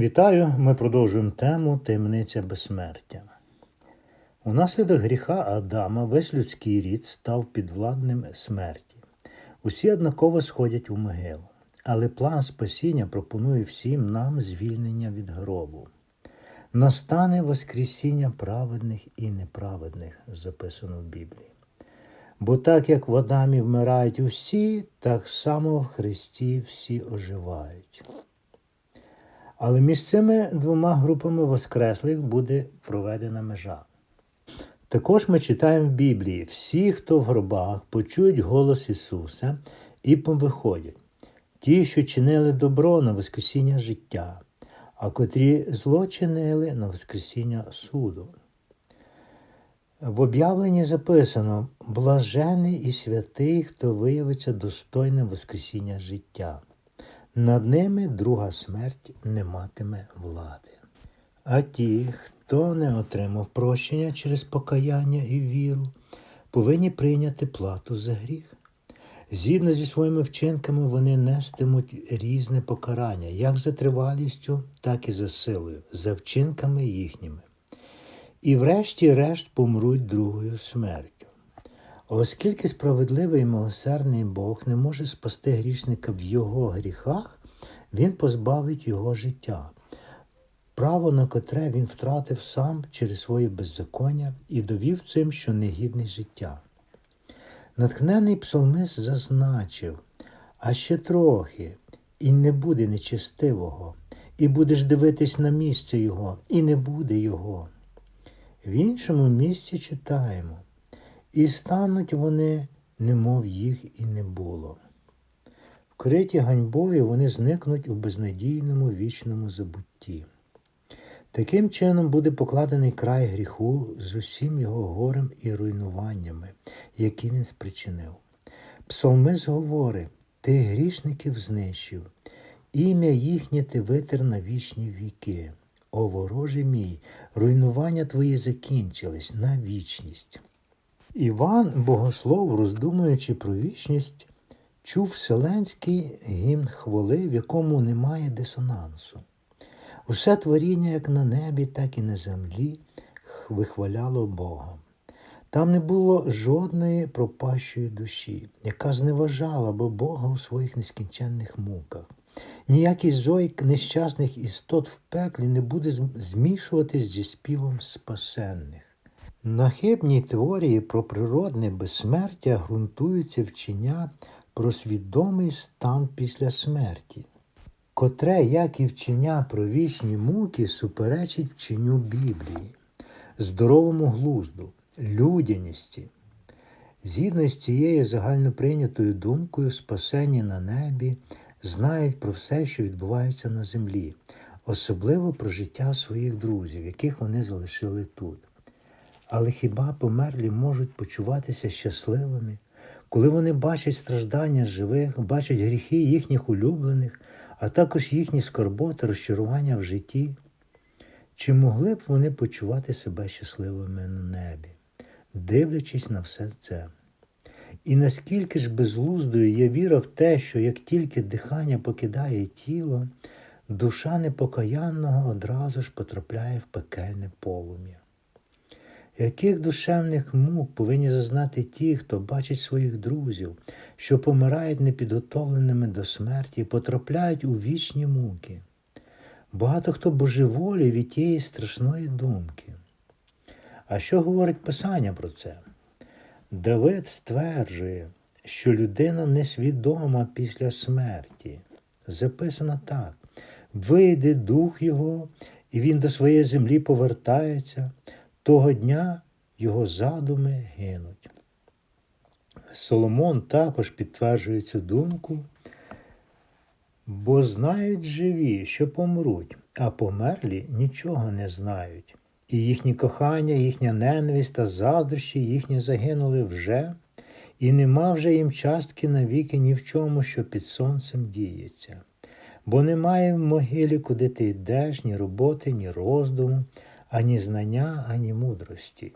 Вітаю! Ми продовжуємо тему таємниця безсмертя. Унаслідок гріха Адама весь людський рід став підвладним смерті. Усі однаково сходять у могилу, але план спасіння пропонує всім нам звільнення від гробу. Настане Воскресіння праведних і неправедних, записано в Біблії. Бо так як в Адамі вмирають усі, так само в Христі всі оживають. Але між цими двома групами воскреслих буде проведена межа. Також ми читаємо в Біблії: всі, хто в гробах, почують голос Ісуса і повиходять, ті, що чинили добро на Воскресіння життя, а котрі зло чинили на Воскресіння суду. В об'явленні записано: блажений і святий, хто виявиться достойним Воскресіння життя. Над ними друга смерть не матиме влади. А ті, хто не отримав прощення через покаяння і віру, повинні прийняти плату за гріх. Згідно зі своїми вчинками, вони нестимуть різне покарання, як за тривалістю, так і за силою, за вчинками їхніми. І врешті-решт помруть другою смертю. Оскільки справедливий і милосердний Бог не може спасти грішника в його гріхах, він позбавить його життя, право на котре він втратив сам через своє беззаконня і довів цим, що негідний життя. Наткнений псалмист зазначив, а ще трохи, і не буде нечестивого, і будеш дивитись на місце його, і не буде його. В іншому місці читаємо. І стануть вони, немов їх і не було. Вкриті ганьбою вони зникнуть у безнадійному вічному забутті. Таким чином буде покладений край гріху з усім його горем і руйнуваннями, які він спричинив. Псалмис говорить: Ти грішників знищив, ім'я їхнє ти витер на вічні віки. О вороже мій, руйнування твої закінчились на вічність. Іван Богослов, роздумуючи про вічність, чув вселенський гімн хвали, в якому немає дисонансу. Усе творіння, як на небі, так і на землі, вихваляло Бога. Там не було жодної пропащої душі, яка зневажала би Бога у своїх нескінченних муках. Ніякий зой нещасних істот в пеклі не буде змішуватись зі співом спасенних. На хибній теорії про природне безсмертя ґрунтуються вчення про свідомий стан після смерті, котре, як і вчення про вічні муки, суперечить вченню Біблії, здоровому глузду, людяності. Згідно з цією загальноприйнятою думкою, спасені на небі знають про все, що відбувається на землі, особливо про життя своїх друзів, яких вони залишили тут. Але хіба померлі можуть почуватися щасливими, коли вони бачать страждання живих, бачать гріхи їхніх улюблених, а також їхні скорботи, розчарування в житті? Чи могли б вони почувати себе щасливими на небі, дивлячись на все це? І наскільки ж безглуздою є віра в те, що як тільки дихання покидає тіло, душа непокаянного одразу ж потрапляє в пекельне полум'я? Яких душевних мук повинні зазнати ті, хто бачить своїх друзів, що помирають непідготовленими до смерті потрапляють у вічні муки? Багато хто божеволі від тієї страшної думки. А що говорить Писання про це? Давид стверджує, що людина несвідома після смерті. Записано так: вийде дух його, і він до своєї землі повертається, того дня його задуми гинуть. Соломон також підтверджує цю думку, бо знають живі, що помруть, а померлі нічого не знають. І їхні кохання, їхня ненависть та заздрощі їхні загинули вже, і нема вже їм частки навіки ні в чому, що під сонцем діється. Бо немає в могилі, куди ти йдеш, ні роботи, ні роздуму, ані знання, ані мудрості.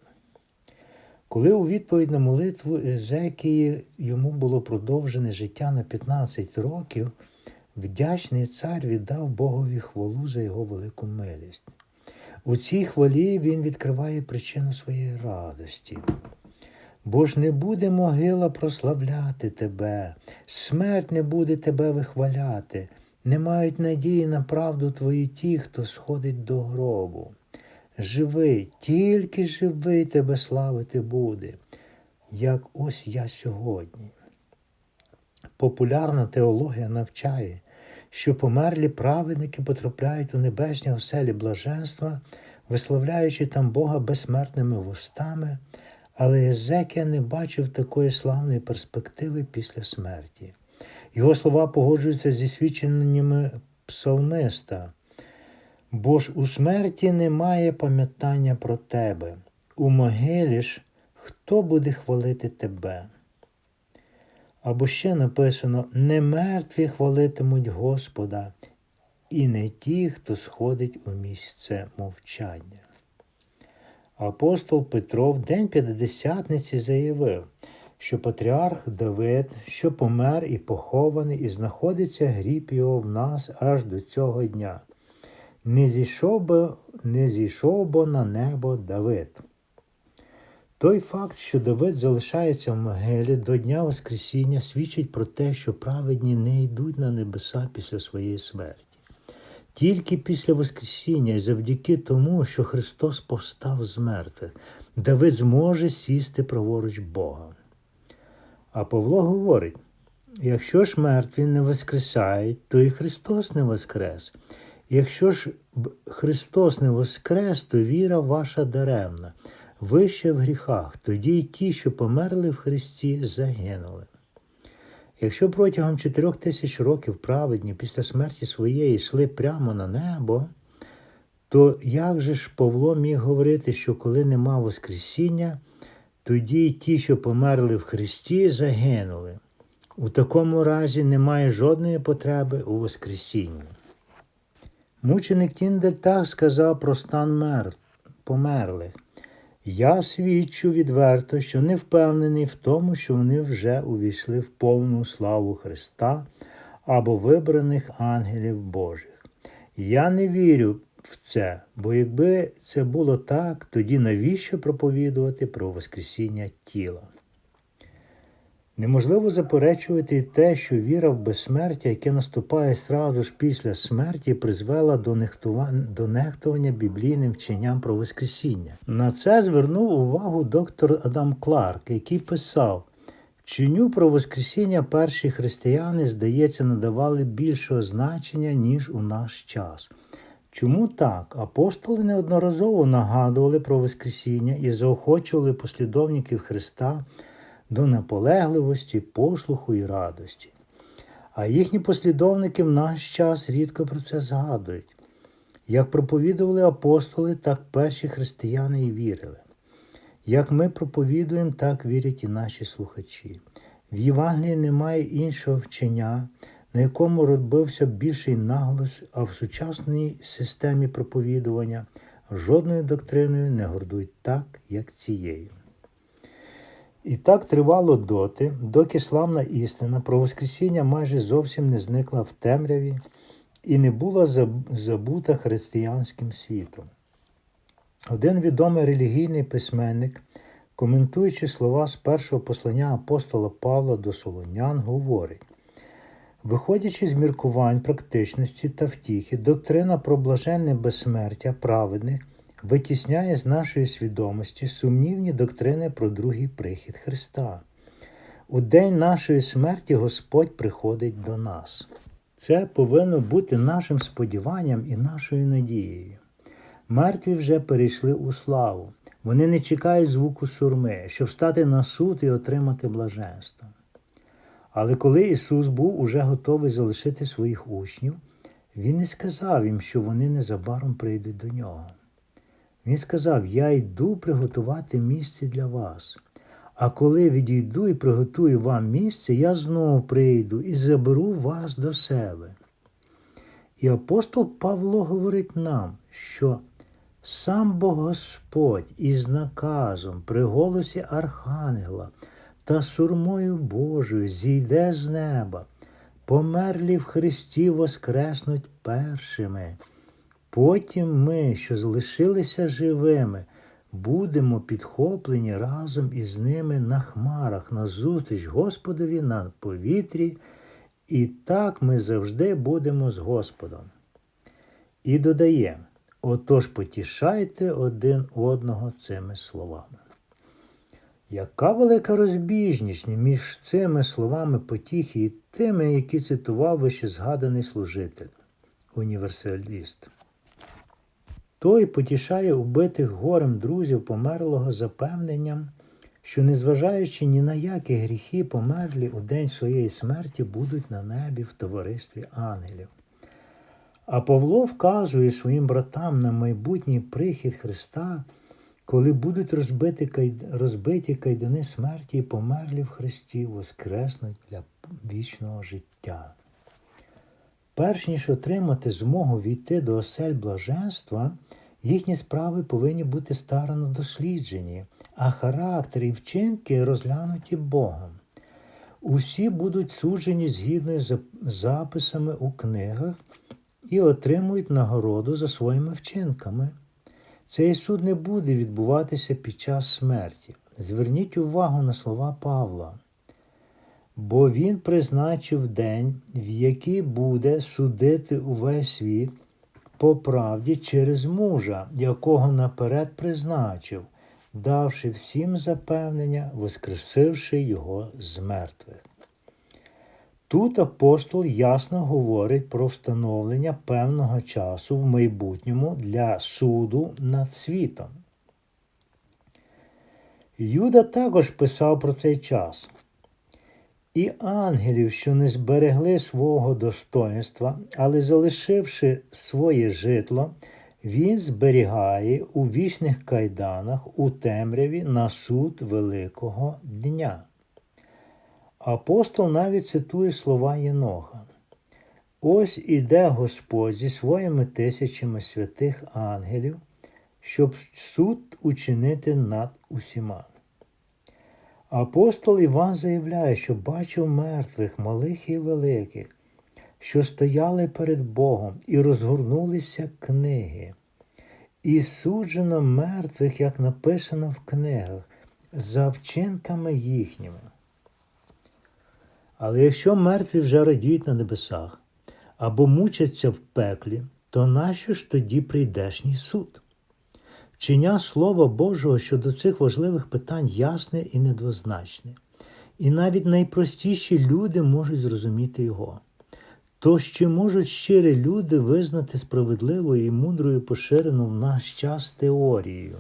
Коли у відповідь на молитву Езекії йому було продовжене життя на 15 років, Вдячний цар віддав Богові хвалу за його велику милість. У цій хвалі він відкриває причину своєї радості. Бо ж не буде могила прославляти тебе, смерть не буде тебе вихваляти, не мають надії на правду твої ті, хто сходить до гробу. Живий, тільки живий тебе славити буде, як ось я сьогодні. Популярна теологія навчає, що померлі праведники потрапляють у небесні оселі блаженства, висловляючи там Бога безсмертними вустами, але Єзекія не бачив такої славної перспективи після смерті. Його слова погоджуються зі свідченнями псалмиста. Бо ж у смерті немає пам'ятання про тебе, у могилі ж хто буде хвалити тебе? Або ще написано: не мертві хвалитимуть Господа, і не ті, хто сходить у місце мовчання. Апостол Петро в день П'ятдесятниці заявив, що патріарх Давид, що помер і похований, і знаходиться гріб його в нас аж до цього дня. Не зійшов би, не зійшов бо на небо Давид. Той факт, що Давид залишається в могилі до Дня Воскресіння, свідчить про те, що праведні не йдуть на небеса після своєї смерті. Тільки після Воскресіння і завдяки тому, що Христос повстав з мертвих, Давид зможе сісти праворуч Бога. А Павло говорить: якщо ж мертві не воскресають, то і Христос не воскрес. Якщо ж Христос не воскрес, то віра ваша даремна ви ще в гріхах, тоді й ті, що померли в Христі, загинули. Якщо протягом чотирьох тисяч років праведні після смерті своєї йшли прямо на небо, то як же ж Павло міг говорити, що коли нема Воскресіння, тоді й ті, що померли в Христі, загинули? У такому разі немає жодної потреби у Воскресінні. Мученик Тіндель так сказав про стан мер... померлих. Я свідчу відверто, що не впевнений в тому, що вони вже увійшли в повну славу Христа або вибраних ангелів Божих. Я не вірю в це, бо якби це було так, тоді навіщо проповідувати про Воскресіння тіла? Неможливо заперечувати те, що віра в безсмертя, яке наступає сразу ж після смерті, призвела до нехтування, біблійним вченням про Воскресіння. На це звернув увагу доктор Адам Кларк, який писав: вченню про Воскресіння перші християни, здається, надавали більшого значення, ніж у наш час. Чому так? Апостоли неодноразово нагадували про Воскресіння і заохочували послідовників Христа до наполегливості, послуху і радості. А їхні послідовники в наш час рідко про це згадують. Як проповідували апостоли, так перші християни і вірили. Як ми проповідуємо, так вірять і наші слухачі. В Євангелії немає іншого вчення, на якому робився більший наголос, а в сучасній системі проповідування жодною доктриною не гордують так, як цією. І так тривало доти, доки славна істина про Воскресіння майже зовсім не зникла в темряві і не була забута християнським світом. Один відомий релігійний письменник, коментуючи слова з першого послання апостола Павла до Солонян, говорить: виходячи з міркувань практичності та втіхи, доктрина про блаженне безсмертя праведних витісняє з нашої свідомості сумнівні доктрини про другий прихід Христа. У день нашої смерті Господь приходить до нас. Це повинно бути нашим сподіванням і нашою надією. Мертві вже перейшли у славу. Вони не чекають звуку сурми, щоб стати на суд і отримати блаженство. Але коли Ісус був уже готовий залишити своїх учнів, Він не сказав їм, що вони незабаром прийдуть до нього. Він сказав: Я йду приготувати місце для вас. А коли відійду і приготую вам місце, я знову прийду і заберу вас до себе. І апостол Павло говорить нам, що сам Бог Господь із наказом при голосі Архангела та сурмою Божою зійде з неба, померлі в Христі воскреснуть першими. Потім ми, що залишилися живими, будемо підхоплені разом із ними на хмарах, назустріч Господові на повітрі, і так ми завжди будемо з Господом. І додає, отож потішайте один одного цими словами. Яка велика розбіжність між цими словами потіхи і тими, які цитував вище згаданий служитель, універсаліст. Той потішає убитих горем друзів померлого запевненням, що, незважаючи ні на які гріхи, померлі у день своєї смерті будуть на небі в товаристві ангелів. А Павло вказує своїм братам на майбутній прихід Христа, коли будуть розбиті, розбиті кайдани смерті і померлі в Христі воскреснуть для вічного життя. Перш ніж отримати змогу війти до осель блаженства, їхні справи повинні бути старано досліджені, а характер і вчинки розглянуті Богом. Усі будуть суджені згідно з записами у книгах і отримують нагороду за своїми вчинками. Цей суд не буде відбуватися під час смерті. Зверніть увагу на слова Павла. Бо він призначив день, в який буде судити увесь світ по правді через мужа, якого наперед призначив, давши всім запевнення, воскресивши його з мертвих. Тут апостол ясно говорить про встановлення певного часу в майбутньому для суду над світом. Юда також писав про цей час. І ангелів, що не зберегли свого достоинства, але залишивши своє житло, він зберігає у вічних кайданах у темряві на суд Великого Дня. Апостол навіть цитує слова Єноха. Ось іде Господь зі своїми тисячами святих ангелів, щоб суд учинити над усіма. Апостол Іван заявляє, що бачив мертвих, малих і великих, що стояли перед Богом і розгорнулися книги. І суджено мертвих, як написано в книгах, за вчинками їхніми. Але якщо мертві вже радіють на небесах або мучаться в пеклі, то нащо ж тоді прийдешній суд? Вчення Слова Божого щодо цих важливих питань ясне і недвозначне, і навіть найпростіші люди можуть зрозуміти його. Тож чи можуть щирі люди визнати справедливою і мудрою поширену в наш час теорією?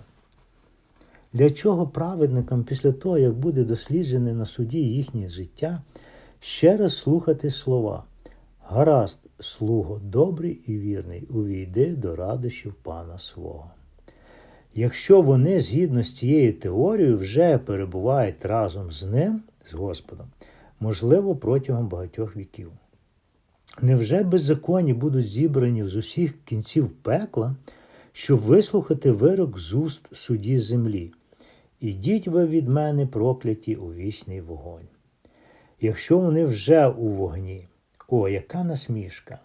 Для чого праведникам після того, як буде досліджене на суді їхнє життя, ще раз слухати слова Гаразд, слуго, добрий і вірний, увійди до радощів пана свого. Якщо вони згідно з цією теорією вже перебувають разом з ним, з Господом, можливо, протягом багатьох віків. Невже беззаконні будуть зібрані з усіх кінців пекла, щоб вислухати вирок з уст судді землі? Ідіть ви від мене прокляті у вічний вогонь. Якщо вони вже у вогні, о, яка насмішка,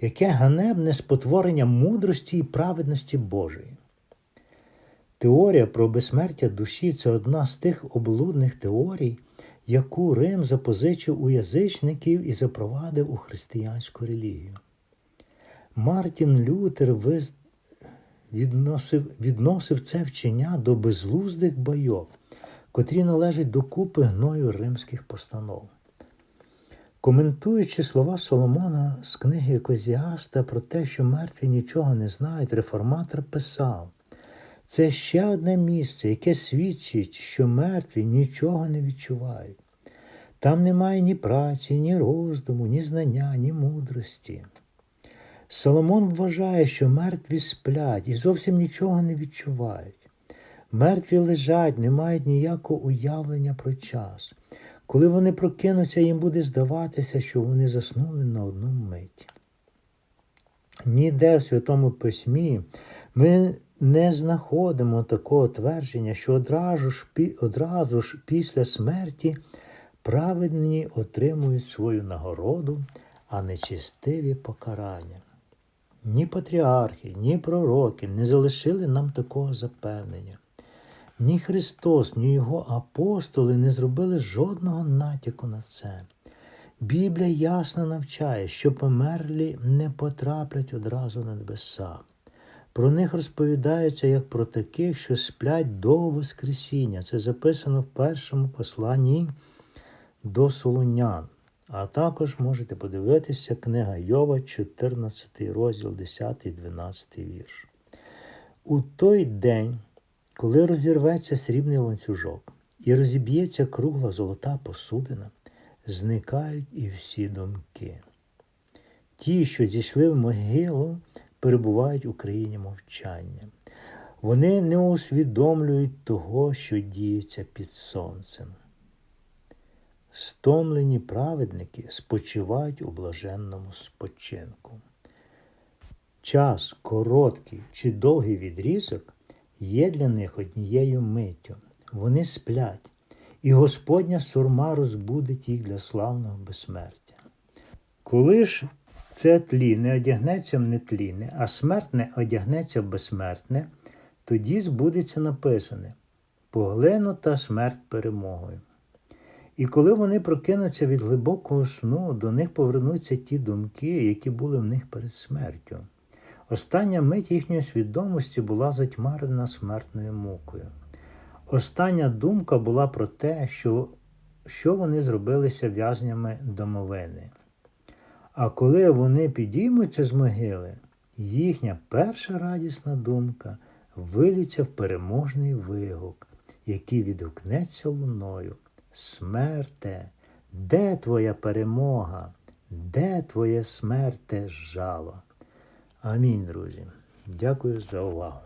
яке ганебне спотворення мудрості і праведності Божої. Теорія про безсмертя душі це одна з тих облудних теорій, яку Рим запозичив у язичників і запровадив у християнську релігію. Мартін Лютер відносив, відносив це вчення до безлуздих байок, котрі належать до купи гною римських постанов. Коментуючи слова Соломона з книги Еклезіаста про те, що мертві нічого не знають, реформатор писав. Це ще одне місце, яке свідчить, що мертві нічого не відчувають. Там немає ні праці, ні роздуму, ні знання, ні мудрості. Соломон вважає, що мертві сплять і зовсім нічого не відчувають. Мертві лежать, не мають ніякого уявлення про час. Коли вони прокинуться, їм буде здаватися, що вони заснули на одну мить. Ніде в Святому Письмі ми не знаходимо такого твердження, що одразу ж, одразу ж після смерті Праведні отримують свою нагороду, а нечистиві покарання. Ні патріархи, ні пророки не залишили нам такого запевнення. Ні Христос, ні Його апостоли не зробили жодного натяку на це. Біблія ясно навчає, що померлі не потраплять одразу на небеса. Про них розповідається як про таких, що сплять до Воскресіння. Це записано в першому посланні до Солунян. А також можете подивитися книга Йова, 14 розділ, 10, 12 вірш. У той день, коли розірветься срібний ланцюжок і розіб'ється кругла золота посудина, зникають і всі думки. Ті, що зійшли в могилу, перебувають у країні мовчання. Вони не усвідомлюють того, що діється під сонцем. Стомлені праведники спочивають у блаженному спочинку. Час, короткий чи довгий відрізок є для них однією миттю. Вони сплять, і Господня сурма розбудить їх для славного безсмертя. Коли ж це тлінне одягнеться в нетлінне, а смертне одягнеться в безсмертне, тоді збудеться написане поглинута смерть перемогою. І коли вони прокинуться від глибокого сну, до них повернуться ті думки, які були в них перед смертю. Остання мить їхньої свідомості була затьмарена смертною мукою. Остання думка була про те, що, що вони зробилися в'язнями домовини. А коли вони підіймуться з могили, їхня перша радісна думка виліться в переможний вигук, який відгукнеться луною. Смерте, де твоя перемога? Де твоє смерте жало? Амінь, друзі. Дякую за увагу.